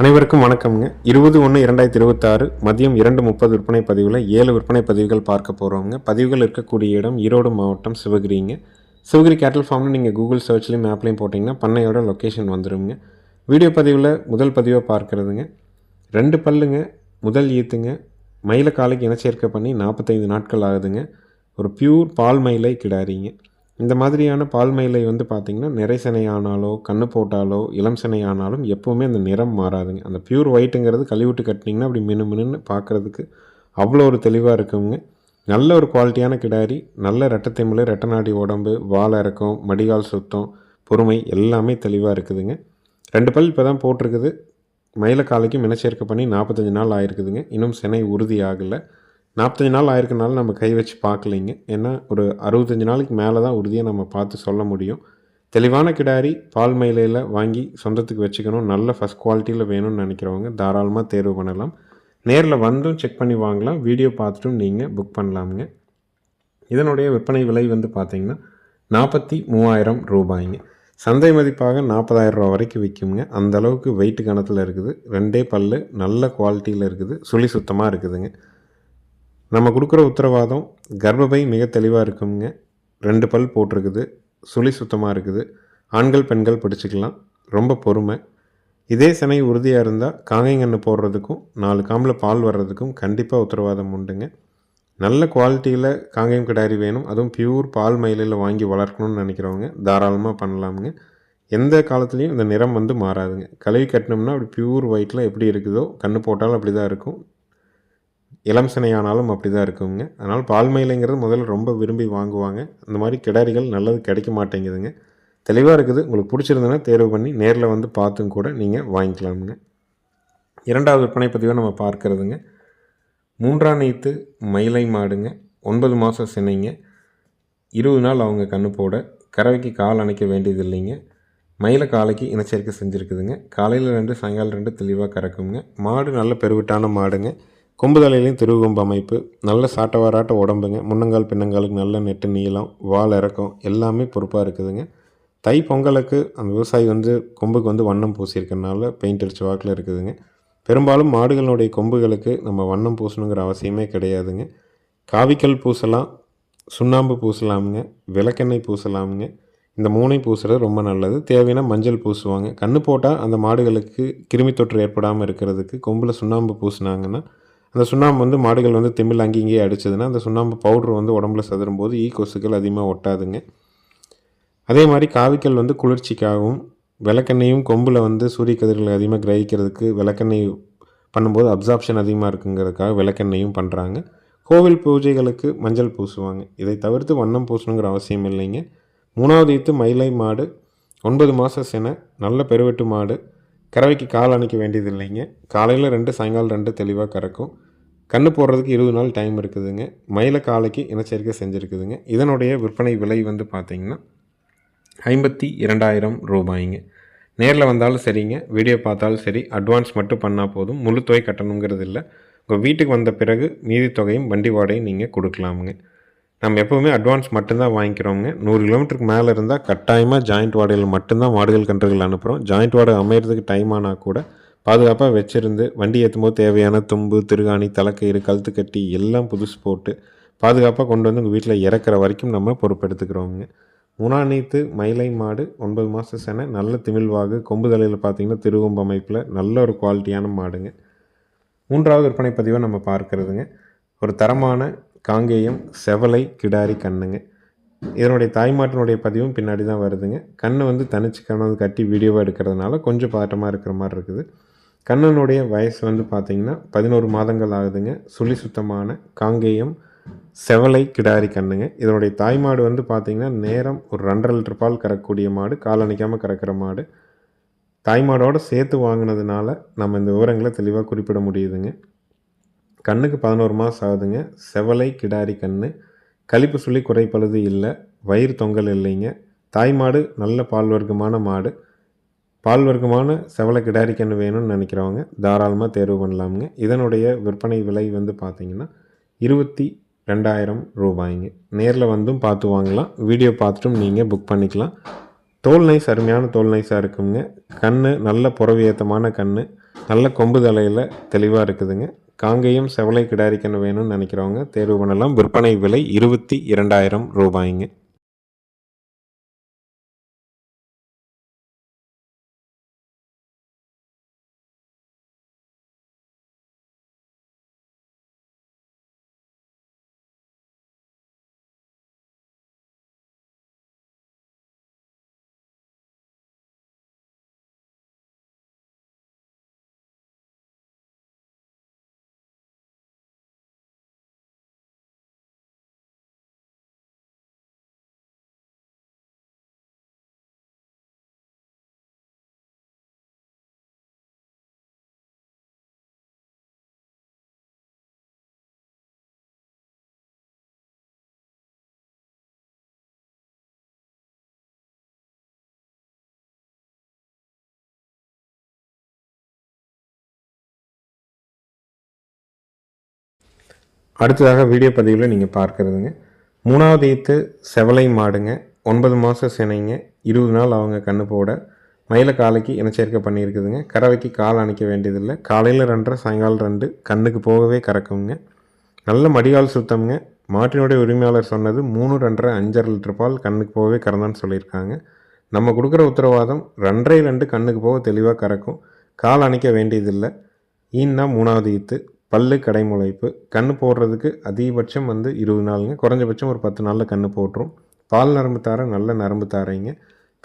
அனைவருக்கும் வணக்கம்ங்க. இருபது ஒன்று இரண்டாயிரத்தி இருபத்தாறு மதியம் இரண்டு முப்பது விற்பனை பதிவில் ஏழு விற்பனை பதிவுகள் பார்க்க போகிறோங்க பதிவுகள் இருக்கக்கூடிய இடம் ஈரோடு மாவட்டம் சிவகிரிங்க. சிவகிரி கேட்டல் ஃபார்ம்னு நீங்கள் கூகுள் சர்ச்லேயும் மேப்லேயும் போட்டிங்கன்னா பண்ணையோட லொக்கேஷன் வந்துடுங்க வீடியோ பதிவில் முதல் பதிவை பார்க்குறதுங்க. ரெண்டு பல்லுங்க முதல் ஈத்துங்க. மயில காலைக்கு இனச்சேர்க்கை பண்ணி நாற்பத்தைந்து நாட்கள் ஆகுதுங்க. ஒரு பியூர் பால் மயிலை கிடாரிங்க. இந்த மாதிரியான பால் மயிலை வந்து பார்த்திங்கன்னா நிறைசனை ஆனாலோ கண்ணு போட்டாலோ இளம் சினை ஆனாலும் எப்போவுமே அந்த நிறம் மாறாதுங்க. அந்த பியூர் ஒயிட்டுங்கிறது கழுவிட்டு கட்டினீங்கன்னா அப்படி மினு மினுன்னு பார்க்குறதுக்கு அவ்வளோ ஒரு தெளிவாக இருக்குங்க. நல்ல ஒரு குவாலிட்டியான கிடாரி நல்ல ரெட்டத்தைமுலை ரெட்டநாடி உடம்பு வால் இறக்கம் மடிகால் சுத்தம் பொறுமை எல்லாமே தெளிவாக இருக்குதுங்க. ரெண்டு பல் இப்போ தான் போட்டிருக்குது. மயில காலைக்கும் இனச்சேர்க்கை பண்ணி நாற்பத்தஞ்சு நாள் ஆயிருக்குதுங்க. இன்னும் சினை உறுதி ஆகலை. நாற்பத்தஞ்சு நாள் ஆயிருக்கனால நம்ம கை வச்சு பார்க்கலைங்க. ஏன்னா ஒரு அறுபத்தஞ்சு நாளைக்கு மேலே தான் உறுதியாக நம்ம பார்த்து சொல்ல முடியும். தெளிவான கிடாரி பால் மயிலையில் வாங்கி சொந்தத்துக்கு வச்சுக்கணும். நல்ல ஃபஸ்ட் குவாலிட்டியில் வேணும்னு நினைக்கிறவங்க தாராளமாக தேர்வு பண்ணலாம். நேரில் வந்தும் செக் பண்ணி வாங்கலாம். வீடியோ பார்த்துட்டும் நீங்கள் புக் பண்ணலாமுங்க. இதனுடைய விற்பனை விலை வந்து பார்த்தீங்கன்னா நாற்பத்தி மூவாயிரம் ரூபாய்ங்க. சந்தை மதிப்பாக நாற்பதாயிரம் ரூபா வரைக்கும் விற்குங்க அந்த அளவுக்கு வெயிட் கணத்தில் இருக்குது. ரெண்டே பல்லு நல்ல குவாலிட்டியில் இருக்குது. சுழி சுத்தமாக இருக்குதுங்க. நம்ம கொடுக்குற உத்தரவாதம் கர்ப்பப்பை மிக தெளிவாக இருக்குங்க. ரெண்டு பல் போட்டிருக்குது. சுழி சுத்தமாக இருக்குது. ஆண்கள் பெண்கள் பிடிச்சிக்கலாம். ரொம்ப பொறுமை. இதே சினை உறுதியாக இருந்தால் காங்கைங்கன்று போடுறதுக்கும் நாலு காம்பில் பால் வர்றதுக்கும் கண்டிப்பாக உத்தரவாதம் உண்டுங்க. நல்ல குவாலிட்டியில் காங்கேயம் கிடாரி வேணும். அதுவும் பியூர் பால் மயிலில் வாங்கி வளர்க்கணும்னு நினைக்கிறவங்க தாராளமாக பண்ணலாமுங்க. எந்த காலத்துலேயும் இந்த நிறம் வந்து மாறாதுங்க. கழுவி கட்டினோம்னா அப்படி பியூர் ஒயிட்டில் எப்படி இருக்குதோ கண்ணு போட்டாலும் அப்படி தான் இருக்கும். இளம் சினையானாலும் அப்படி தான் இருக்குங்க அதனால் பால் மயிலைங்கிறது முதல்ல ரொம்ப விரும்பி வாங்குவாங்க. அந்த மாதிரி கிடாரிகள் நல்லது கிடைக்க மாட்டேங்குதுங்க. தெளிவாக இருக்குது. உங்களுக்கு பிடிச்சிருந்ததுன்னா தேர்வு பண்ணி நேரில் வந்து பார்த்தும் கூட நீங்கள் வாங்கிக்கலாமுங்க. இரண்டாவது விற்பனை பதிவாக நம்ம பார்க்கறதுங்க. மூன்றாம் நீத்து மயிலை மாடுங்க. ஒன்பது மாதம் சினைங்க. இருபது நாள் அவங்க கண்ணு போட. கறவைக்கு கால் அணைக்க வேண்டியது இல்லைங்க மயில காலைக்கு இனச்சேர்க்கை செஞ்சுருக்குதுங்க. காலையில் ரெண்டு சாயங்காலம் ரெண்டு தெளிவாக கறக்குங்க. மாடு நல்ல பெருவிட்டான மாடுங்க. கொம்பு தலையிலையும் திருவுகொம்பு அமைப்பு. நல்ல சாட்டவாராட்ட உடம்புங்க. முன்னங்கால் பின்னங்காலுக்கு நல்ல நெட்டு நீளம் வால் இறக்கம் எல்லாமே பொறுப்பாக இருக்குதுங்க. தை பொங்கலுக்கு அந்த விவசாயி வந்து கொம்புக்கு வந்து வண்ணம் பூசியிருக்கனால பெயிண்ட் அடிச்ச வாக்கில் இருக்குதுங்க. பெரும்பாலும் மாடுகளுடைய கொம்புகளுக்கு நம்ம வண்ணம் பூசணுங்கிற அவசியமே கிடையாதுங்க. காவிக்கல் பூசலாம் சுண்ணாம்பு பூசலாமுங்க விளக்கெண்ணெய் பூசலாமுங்க. இந்த மூனை பூசுறது ரொம்ப நல்லது. தேவையான மஞ்சள் பூசுவாங்க. கண்ணு போட்டால் அந்த மாடுகளுக்கு கிருமி தொற்று ஏற்படாமல் இருக்கிறதுக்கு கொம்பில் சுண்ணாம்பு பூசினாங்கன்னா அந்த சுண்ணாம்பு வந்து மாடுகள் வந்து திமில் அங்கே இங்கேயே அடிச்சதுன்னா அந்த சுண்ணாம்பு பவுட்ரு வந்து உடம்புல சதுரும் போது ஈ e கொசுக்கள் அதிகமாக ஒட்டாதுங்க. அதே மாதிரி காவிக்கல் வந்து குளிர்ச்சிக்காகவும் விளக்கெண்ணையும் கொம்பில் வந்து சூரிய கதிர்களை அதிகமாக கிரகிக்கிறதுக்கு விளக்கெண்ணெய் பண்ணும்போது அப்சார்ப்ஷன் அதிகமாக இருக்குங்கிறதுக்காக விளக்கெண்ணையும் பண்ணுறாங்க கோவில் பூஜைகளுக்கு மஞ்சள் பூசுவாங்க. இதை தவிர்த்து வண்ணம் பூசணுங்கிற அவசியம் இல்லைங்க. மூணாவது ஈத்து மயிலை மாடு ஒன்பது மாத சென நல்ல பெருவெட்டு மாடு கறவைக்கு கால் அணைக்க வேண்டியது இல்லைங்க காலையில் ரெண்டு சாயங்காலம் ரெண்டு தெளிவாக கறக்கும். கண்ணு போடுறதுக்கு இருபது நாள் டைம் இருக்குதுங்க. மயில காலைக்கு இனச்சேர்க்கை செஞ்சுருக்குதுங்க. இதனுடைய விற்பனை விலை வந்து பார்த்திங்கன்னா ஐம்பத்தி இரண்டாயிரம் ரூபாய்ங்க. நேரில் வந்தாலும் சரிங்க. வீடியோ பார்த்தாலும் சரி. அட்வான்ஸ் மட்டும் பண்ணால் போதும். முழு தொகை கட்டணுங்கிறது இல்லை உங்கள் வீட்டுக்கு வந்த பிறகு மீதி தொகையும் வண்டி வாடகையும் நீங்கள் கொடுக்கலாமுங்க. நம்ம எப்போவுமே அட்வான்ஸ் மட்டும்தான் வாங்கிக்கிறோங்க நூறு கிலோமீட்டருக்கு மேலே இருந்தால் கட்டாயமாக ஜாயிண்ட் வாடகையில் மட்டும்தான் மாடுகள் கன்றுகள் அனுப்புகிறோம் ஜாயிண்ட் வாடகை அமையிறதுக்கு டைம் ஆனால் கூட பாதுகாப்பாக வச்சுருந்து வண்டி ஏற்றும் போது தேவையான தும்பு திருகாணி தலைக்கயிறு கழுத்து கட்டி எல்லாம் புதுசு போட்டு பாதுகாப்பாக கொண்டு வந்து உங்கள் வீட்டில் இறக்குற வரைக்கும் நம்ம பொறுப்பெடுத்துக்கிறோங்க முனாநீத்து மயிலை மாடு ஒன்பது மாதம் சென நல்ல திமிழ்வாகு கொம்பு தலையில் பார்த்தீங்கன்னா திருவொம்பு அமைப்பில் நல்ல ஒரு குவாலிட்டியான மாடுங்க. மூன்றாவது விற்பனை பதிவை நம்ம பார்க்கறதுங்க. ஒரு தரமான காங்கேயம் செவலை கிடாரி கண்ணுங்க. இதனுடைய தாய்மாட்டினுடைய பதிவும் பின்னாடி தான் வருதுங்க. கண்ணை வந்து தனிச்சு கண்ணு கட்டி வீடியோவாக எடுக்கிறதுனால கொஞ்சம் பாட்டமாக இருக்கிற மாதிரி இருக்குது. கண்ணனுடைய வயசு வந்து பார்த்திங்கன்னா பதினோரு மாதங்கள் ஆகுதுங்க. சுழி சுத்தமான காங்கேயம் செவலை கிடாரி கண்ணுங்க. இதனுடைய தாய்மாடு வந்து பார்த்திங்கன்னா நேரம் ஒரு ரெண்டரை லிட்டர் பால் கறக்கக்கூடிய மாடு கால் அணைக்காமல் கறக்கிற மாடு. தாய்மாடோடு சேர்த்து வாங்கினதுனால நம்ம இந்த விவரங்களை தெளிவாக குறிப்பிட முடியுதுங்க. கண்ணுக்கு பதினோரு மாதம் ஆகுதுங்க. செவலை கிடாரி கண்ணு. கழிப்பு சொல்லி குறைப்பழுது இல்லை. வயிறு தொங்கல் இல்லைங்க. தாய்மாடு நல்ல பால் வர்க்கமான மாடு. பால் வர்க்கமான செவலை கிடாரி கன்று வேணும்னு நினைக்கிறவங்க தாராளமாக தேர்வு பண்ணலாமுங்க. இதனுடைய விற்பனை விலை வந்து பார்த்திங்கன்னா இருபத்தி ரெண்டாயிரம் ரூபாய்ங்க. நேரில் வந்தும் பார்த்து வாங்கலாம். வீடியோ பார்த்துட்டும் நீங்கள் புக் பண்ணிக்கலாம். தோல் நைஸ் அருமையான தோல் நைஸாக இருக்குங்க. கண் நல்ல புறவியத்தமான கண் நல்ல கொம்பு தலையில் தெளிவாக இருக்குதுங்க. காங்கேயம் செவலை கிடாரிக்கன்று வேணும்னு நினைக்கிறவங்க தேர்வு பண்ணலாம். விற்பனை விலை இருபத்தி இரண்டாயிரம் ரூபாய்ங்க. அடுத்ததாக வீடியோ பதிவில் நீங்கள் பார்க்குறதுங்க. மூணாவது ஈத்து செவலை மாடுங்க. ஒன்பது மாதம் சினைங்க. இருபது நாள் அவங்க கண்ணு போட. மயில காலைக்கு இனச்சேர்க்கை பண்ணியிருக்குதுங்க. கறவைக்கு கால் அணைக்க வேண்டியதில்லை. காலையில் ரெண்டரை சாயங்காலம் ரெண்டு. கண்ணுக்கு போகவே கறக்குங்க. நல்ல மடிகால் சுத்தம்ங்க. மாட்டினுடைய உரிமையாளர் சொன்னது மூணு ரெண்டரை அஞ்சரை லிட்டர் பால் கண்ணுக்கு போகவே கறந்தான்னு சொல்லியிருக்காங்க. நம்ம கொடுக்குற உத்தரவாதம் ரெண்டரை ரெண்டு கண்ணுக்கு போக தெளிவாக கறக்கும். கால் அணைக்க வேண்டியதில்லை. ஈன்னா மூணாவது ஈத்து. பல்லு கடைமுளைப்பு. கன்று போடுறதுக்கு அதிகபட்சம் வந்து இருபது நாளுங்க. குறைஞ்சபட்சம் ஒரு பத்து நாளில் கன்று போட்டுரும். பால் நரம்பு தார நல்ல நரம்பு தாரைங்க.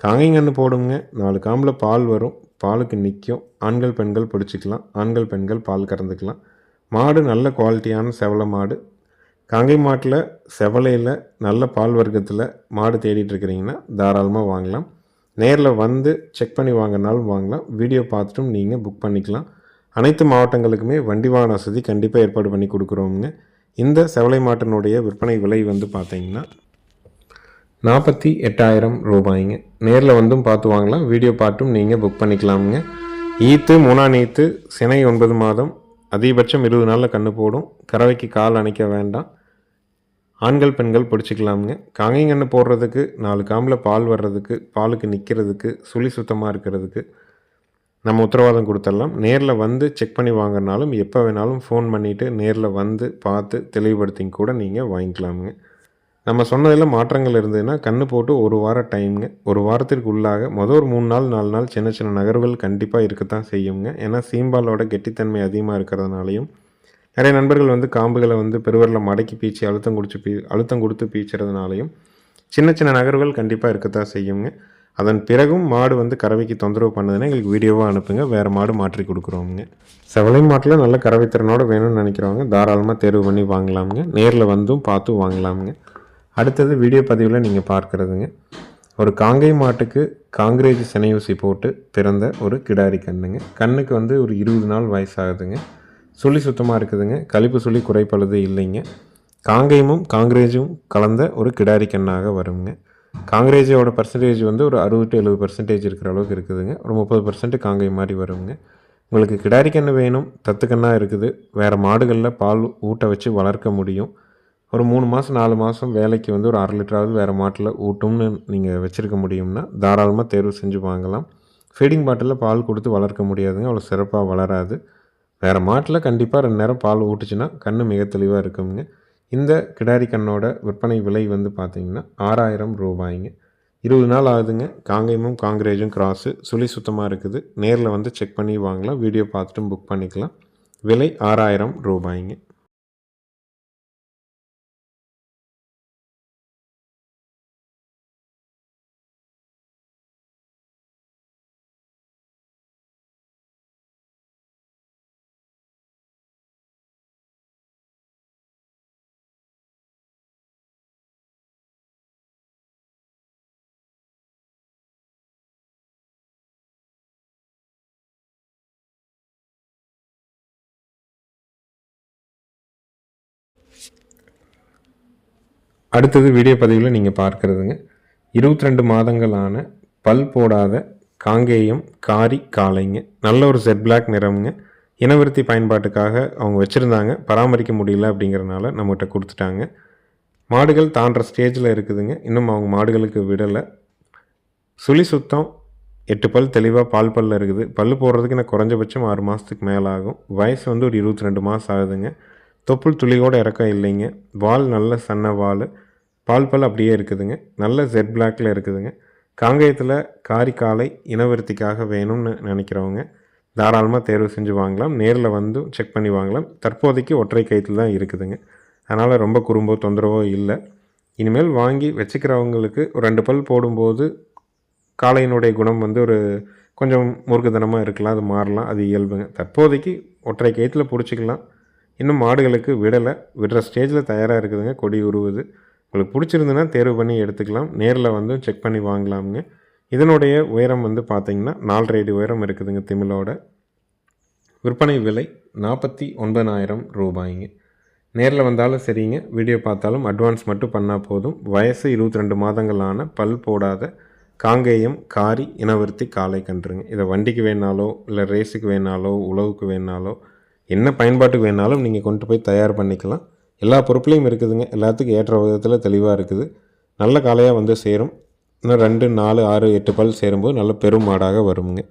காங்கைங்கன்று போடுங்க நாலு காம்பில் பால் வரும். பாலுக்கு நிற்கும் ஆண்கள் பெண்கள் பிடிச்சிக்கலாம். ஆண்கள் பெண்கள் பால் கறந்துக்கலாம். மாடு நல்ல குவாலிட்டியான செவலை மாடு. காங்கை மாட்டில் செவலையில் நல்ல பால் வர்க்கத்தில் மாடு தேடிட்டு இருக்கிறீங்கன்னா தாராளமாக வாங்கலாம். நேரில் வந்து செக் பண்ணி வாங்கினாலும் வாங்கலாம். வீடியோ பார்த்துட்டும் நீங்கள் புக் பண்ணிக்கலாம். அனைத்து மாவட்டங்களுக்குமே வண்டி வாகன வசதி கண்டிப்பாக ஏற்பாடு பண்ணி கொடுக்குறோங்க இந்த செவலை மாட்டினுடைய விற்பனை விலை வந்து பார்த்தீங்கன்னா நாற்பத்தி எட்டாயிரம் ரூபாய்ங்க. நேரில் வந்தும் பார்த்து வாங்கலாம். வீடியோ பார்த்தும் நீங்கள் புக் பண்ணிக்கலாமுங்க. ஈத்து மூணாம் ஈத்து சினை ஒன்பது மாதம் அதிகபட்சம் இருபது நாளில் கன்று போடும். கறவைக்கு கால் அணைக்க வேண்டாம். ஆண்கள் பெண்கள் பிடிச்சிக்கலாமுங்க. காங்கைங்கன்று போடுறதுக்கு நாலு காம்பில் பால் வர்றதுக்கு பாலுக்கு நிற்கிறதுக்கு சுழி சுத்தமாக இருக்கிறதுக்கு நம்ம உத்தரவாதம் கொடுத்துடலாம் நேரில் வந்து செக் பண்ணி வாங்கினாலும் எப்போ வேணாலும் ஃபோன் பண்ணிவிட்டு நேரில் வந்து பார்த்து தெளிவுபடுத்தி கூட நீங்கள் வாங்கிக்கலாமுங்க. நம்ம சொன்னதில் மாற்றங்கள் இருந்ததுன்னா கண்ணு போட்டு ஒரு வாரம் டைமுங்க ஒரு வாரத்திற்கு உள்ளாக மொதல் ஒரு மூணு நாள் நாலு நாள் சின்ன சின்ன நகர்வுகள் கண்டிப்பாக இருக்கத்தான் செய்யுங்க. ஏன்னா சீம்பாலோட கெட்டித்தன்மை அதிகமாக இருக்கிறதுனாலையும் நிறைய நண்பர்கள் வந்து காம்புகளை வந்து பெருவரில் மடக்கி பீச்சு அழுத்தம் குடிச்சு பீ அழுத்தம் கொடுத்து பீச்சுறதுனாலையும் சின்ன சின்ன நகர்வுகள் கண்டிப்பாக இருக்கத்தான் செய்யுங்க. அதன் பிறகும் மாடு வந்து கறவைக்கு தொந்தரவு பண்ணுதுன்னா எங்களுக்கு வீடியோவாக அனுப்புங்க. வேறு மாடு மாற்றி கொடுக்குறோமுங்க. செவலை மாட்டில் நல்ல கறவைத்திறனோடு வேணும்னு நினைக்கிறவங்க தாராளமாக தேர்வு பண்ணி வாங்கலாமுங்க. நேரில் வந்தும் பார்த்தும் வாங்கலாமுங்க. அடுத்தது வீடியோ பதிவில் நீங்கள் பார்க்குறதுங்க. ஒரு காங்கை மாட்டுக்கு காங்கிரேஜ் சினையூசி போட்டு பிறந்த ஒரு கிடாரி கண்ணுங்க. கண்ணுக்கு வந்து ஒரு இருபது நாள் வயசாகுதுங்க. சுழி சுத்தமாக இருக்குதுங்க. கழிப்பு சுழி குறைப்பழுது இல்லைங்க. காங்கேயமும் காங்கிரேஜும் கலந்த ஒரு கிடாரி கண்ணாக வருங்க. காங்கிரேஜோட பர்சன்டேஜ் வந்து ஒரு அறுபது டு எழுபது பர்சன்டேஜ் இருக்கிற அளவுக்கு இருக்குதுங்க. ஒரு முப்பது பர்சன்ட் காங்கை மாதிரி வருங்க. உங்களுக்கு கிடாரி கன்று வேணும் தத்துக்கண்ணா இருக்குது. வேறு மாடுகளில் பால் ஊட்ட வச்சு வளர்க்க முடியும். ஒரு மூணு மாதம் நாலு மாதம் வேலைக்கு வந்து ஒரு அரை லிட்டராவது வேறு மாட்டில் ஊட்டும்னு நீங்கள் வச்சுருக்க முடியும்னா தாராளமாக தேர்வு செஞ்சு வாங்கலாம். ஃபீடிங் பாட்டிலில் பால் கொடுத்து வளர்க்க முடியாதுங்க. அவ்வளோ சிறப்பாக வளராது. வேறு மாட்டில் கண்டிப்பாக ரெண்டு நேரம் பால் ஊட்டுச்சுன்னா கண் மிக தெளிவாக இருக்குங்க. இந்த கிடாரி கண்ணோட விற்பனை விலை வந்து பார்த்திங்கன்னா ஆறாயிரம் ரூபாய்ங்க. இருபது நாள் ஆகுதுங்க. காங்கேயமும் காங்கிரேஜும் கிராஸு சுழி சுத்தமாக இருக்குது. நேரில் வந்து செக் பண்ணி வாங்கலாம். வீடியோ பார்த்துட்டும் புக் பண்ணிக்கலாம். விலை ஆறாயிரம் ரூபாய்ங்க. அடுத்தது வீடியோ பதிவில் நீங்கள் பார்க்குறதுங்க. இருபத்தி ரெண்டு மாதங்களான பல் போடாத காங்கேயம் காரி காளைங்க. நல்ல ஒரு செட் பிளாக் நிறமுங்க. இனவிருத்தி பயன்பாட்டுக்காக அவங்க வச்சுருந்தாங்க. பராமரிக்க முடியல அப்படிங்கிறனால நம்மகிட்ட கொடுத்துட்டாங்க. மாடுகள் தாண்டுற ஸ்டேஜில் இருக்குதுங்க. இன்னும் அவங்க மாடுகளுக்கு விடலை. சுழி சுத்தம் எட்டு பல் தெளிவாக பால் பல்ல இருக்குது. பல் போடுறதுக்கு எனக்கு குறைஞ்சபட்சம் ஆறு மாதத்துக்கு மேலே ஆகும் வயசு வந்து ஒரு இருபத்தி ரெண்டு மாதம் ஆகுதுங்க. தொப்புள் துளியோட இறக்கம் இல்லைங்க. வால் நல்ல சன்ன வால். பால் பல் அப்படியே இருக்குதுங்க. நல்ல ஜெட் பிளாக்ல இருக்குதுங்க. காங்கேயத்தில் காரி காலை இனவருத்திக்காக வேணும்னு நினைக்கிறவங்க தாராளமாக தேர்வு செஞ்சு வாங்கலாம். நேரில் வந்து செக் பண்ணி வாங்கலாம். தற்போதைக்கு ஒற்றை கயிற்றில் தான் இருக்குதுங்க. அதனால் ரொம்ப குறும்போ தொந்தரவோ இல்லை. இனிமேல் வாங்கி வச்சுக்கிறவங்களுக்கு ஒரு ரெண்டு பல் போடும்போது காளையினுடைய குணம் வந்து ஒரு கொஞ்சம் முருகதனமாக இருக்கலாம். அது மாறலாம். அது இயல்புங்க. தற்போதைக்கு ஒற்றை கயிற்றில் பிடிச்சிக்கலாம். இன்னும் மாடுகளுக்கு விடலை. விடுற ஸ்டேஜில் தயாராக இருக்குதுங்க. கொடி உருவுது. உங்களுக்கு பிடிச்சிருந்துன்னா தேர்வு பண்ணி எடுத்துக்கலாம். நேரில் வந்து செக் பண்ணி வாங்கலாமுங்க இதனுடைய உயரம் வந்து பார்த்திங்கன்னா நாலரை அடி உயரம் இருக்குதுங்க திமிழோட விற்பனை விலை நாற்பத்தி ஒன்பதாயிரம் ரூபாய்ங்க. நேரில் வந்தாலும் சரிங்க. வீடியோ பார்த்தாலும் அட்வான்ஸ் மட்டும் பண்ணால் போதும். வயசு இருபத்தி ரெண்டு மாதங்களான பல் போடாத காங்கேயம் காரி இனவர்த்தி காலை கன்றுங்க. இதை வண்டிக்கு வேணாலோ இல்லை ரேஸுக்கு வேணாலோ உழவுக்கு வேணாலோ என்ன பயன்பாட்டுக்கு வேணாலும் நீங்கள் கொண்டு போய் தயார் பண்ணிக்கலாம். எல்லா பொருட்களையும் இருக்குதுங்க. எல்லாத்துக்கும் ஏற்ற விதத்தில் தெளிவாக இருக்குது. நல்ல காளையாக வந்து சேரும். இன்னும் ரெண்டு நாலு ஆறு எட்டு பல் சேரும்போது நல்ல பெரும் மாடாக வருங்க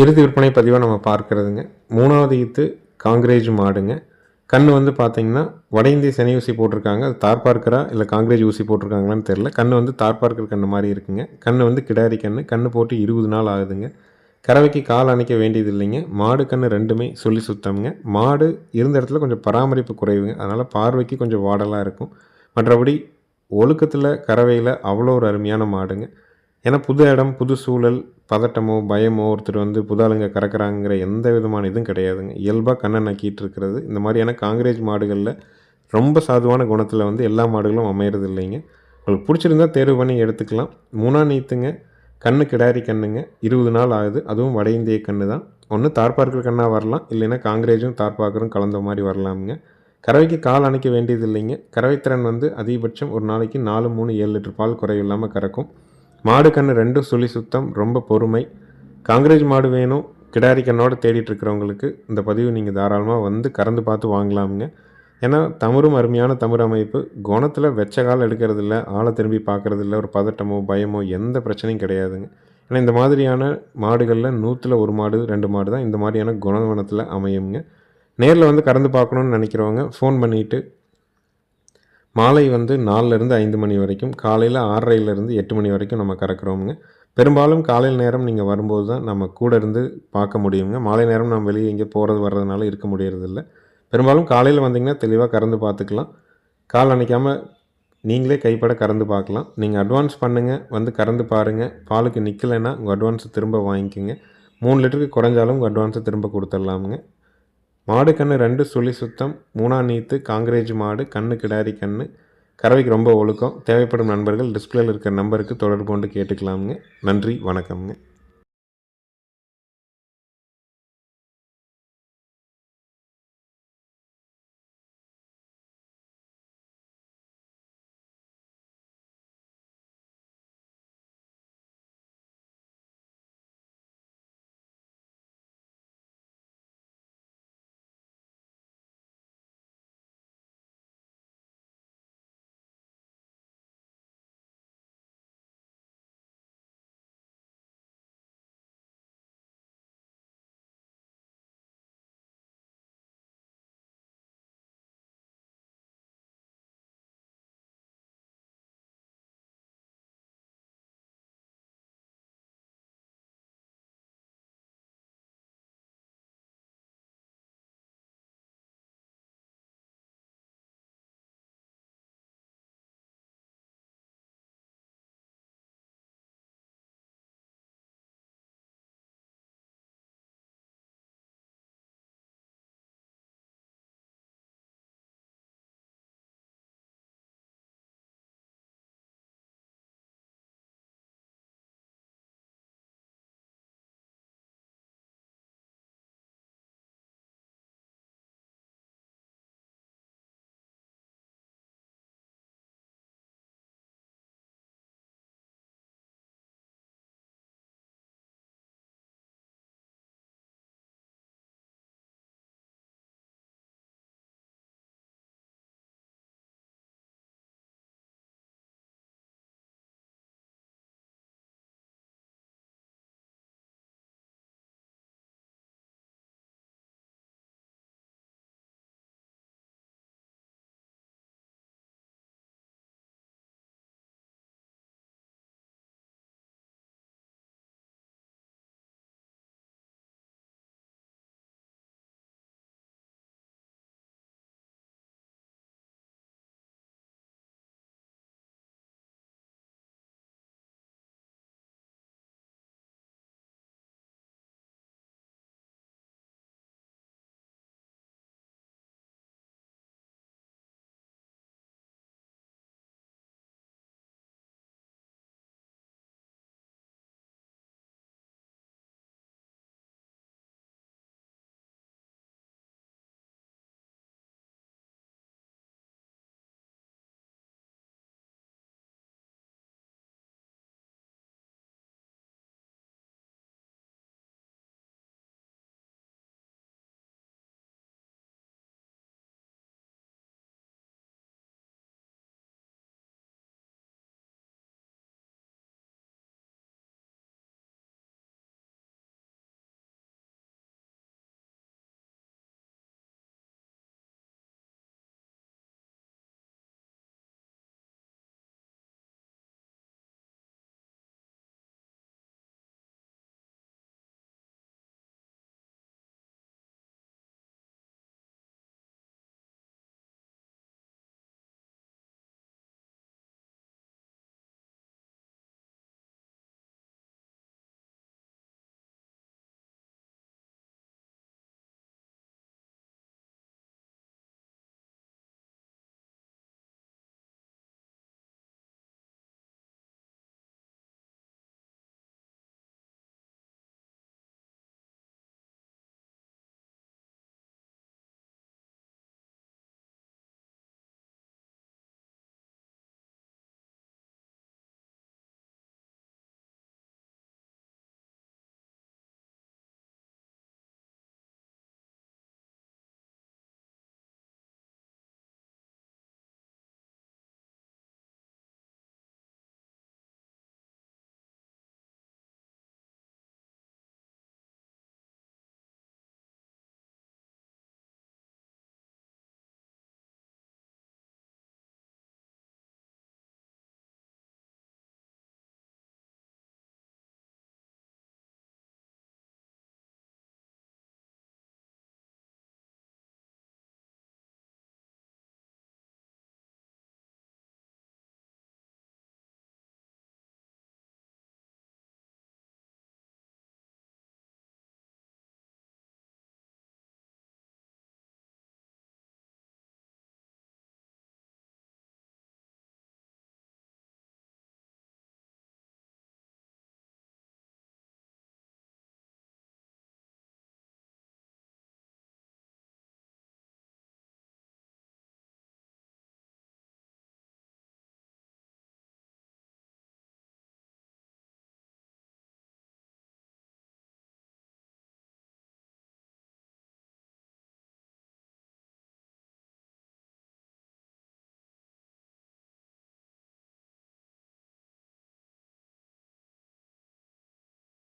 இறுதி விற்பனை பதிவாக நம்ம பார்க்குறதுங்க. மூணாவது ஈத்து காங்கிரேஜ் மாடுங்க. கண் வந்து பார்த்தீங்கன்னா வட இந்திய சனி ஊசி போட்டிருக்காங்க. அது தார்பார்க்கரா இல்லை காங்கிரேஜ் ஊசி போட்டிருக்காங்களான்னு தெரில கண் வந்து தார்பார்க்கர் கண் மாதிரி இருக்குங்க. கண் வந்து கிடாரி கண் கண் போட்டு இருபது நாள் ஆகுதுங்க. கறவைக்கு கால் அணைக்க வேண்டியது இல்லைங்க மாடு கண் ரெண்டுமே சொல்லி சுத்தம்ங்க. மாடு இருந்த இடத்துல கொஞ்சம் பராமரிப்பு குறைவுங்க. அதனால் பார்வைக்கு கொஞ்சம் வாடலாக இருக்கும். மற்றபடி ஒழுக்கத்தில் கறவையில் அவ்வளோ ஒரு அருமையான மாடுங்க. ஏன்னா புது இடம் புது சூழல் பதட்டமோ பயமோ ஒருத்தர் வந்து புதாளுங்க கறக்குறாங்கிற எந்த விதமான இதுவும் கிடையாதுங்க. இயல்பாக கண்ணை நக்கிட்டு இருக்கிறது. இந்த மாதிரியான காங்கிரேஜ் மாடுகளில் ரொம்ப சாதுவான குணத்தில் வந்து எல்லா மாடுகளும் அமையிறது இல்லைங்க. உங்களுக்கு பிடிச்சிருந்தா தேர்வு பண்ணி எடுத்துக்கலாம். மூணா நீத்துங்க கண்ணு கிடாரி கண்ணுங்க. இருபது நாள் ஆகுது. அதுவும் வட இந்திய கண்ணு தான். ஒன்று தார்பார்க்கிற கண்ணாக வரலாம். இல்லைன்னா காங்கிரேஜும் தார்பாக்கரும் கலந்த மாதிரி வரலாமுங்க. கறவைக்கு கால் அணைக்க வேண்டியது இல்லைங்க கறவைத்திறன் வந்து அதிகபட்சம் ஒரு நாளைக்கு நாலு மூணு ஏழு லிட்டர் பால் குறைவில்லாமல் கறக்கும். மாடு கன்று ரெண்டும் சுழி சுத்தம் ரொம்ப பொறுமை. காங்கிரேஜ் மாடு வேணும் கிடாரி கண்ணோட தேடிட்டு இருக்கிறவங்களுக்கு இந்த பதிவு நீங்கள் தாராளமாக வந்து கறந்து பார்த்து வாங்கலாமுங்க. ஏன்னா தமிரும் அருமையான தமிழ் அமைப்பு. குணத்தில் வெச்ச கால் எடுக்கிறதில்ல ஆளை திரும்பி பார்க்குறதில்ல ஒரு பதட்டமோ பயமோ எந்த பிரச்சனையும் கிடையாதுங்க. ஏன்னா இந்த மாதிரியான மாடுகளில் நூற்றில் ஒரு மாடு ரெண்டு மாடு தான் இந்த மாதிரியான குணவனத்தில் அமையுங்க. நேரில் வந்து கறந்து பார்க்கணுன்னு நினைக்கிறவங்க ஃபோன் பண்ணிவிட்டு மாலை வந்து நாலுலேருந்து ஐந்து மணி வரைக்கும் காலையில் ஆறரைலேருந்து எட்டு மணி வரைக்கும் நம்ம கறக்குறோமுங்க. பெரும்பாலும் காலையில் நேரம் நீங்கள் வரும்போது தான் நம்ம கூட இருந்து பார்க்க முடியுங்க. மாலை நேரம் நம்ம வெளியே எங்கே போகிறது வர்றதுனால இருக்க முடியறதில்ல. பெரும்பாலும் காலையில் வந்தீங்கன்னா தெளிவாக கறந்து பார்த்துக்கலாம். கால் அணைக்காமல் நீங்களே கைப்பட கறந்து பார்க்கலாம். நீங்கள் அட்வான்ஸ் பண்ணுங்கள் வந்து கறந்து பாருங்கள் பாலுக்கு நிற்கலைன்னா உங்கள் அட்வான்ஸை திரும்ப வாங்கிக்கோங்க. மூணு லிட்டருக்கு குறைஞ்சாலும் உங்கள் அட்வான்ஸை திரும்ப கொடுத்துடலாமுங்க. மாடு கன்று ரெண்டு சுழி சுத்தம் மூணா நீத்து காங்கிரேஜ் மாடு கண்ணு கிடாரி கண்ணு. கறவைக்கு ரொம்ப ஒழுக்கம். தேவைப்படும் நண்பர்கள் டிஸ்பிளேயில் இருக்கிற நம்பருக்கு தொடர்பு கொண்டு கேட்டுக்கலாமுங்க. நன்றி வணக்கம்ங்க.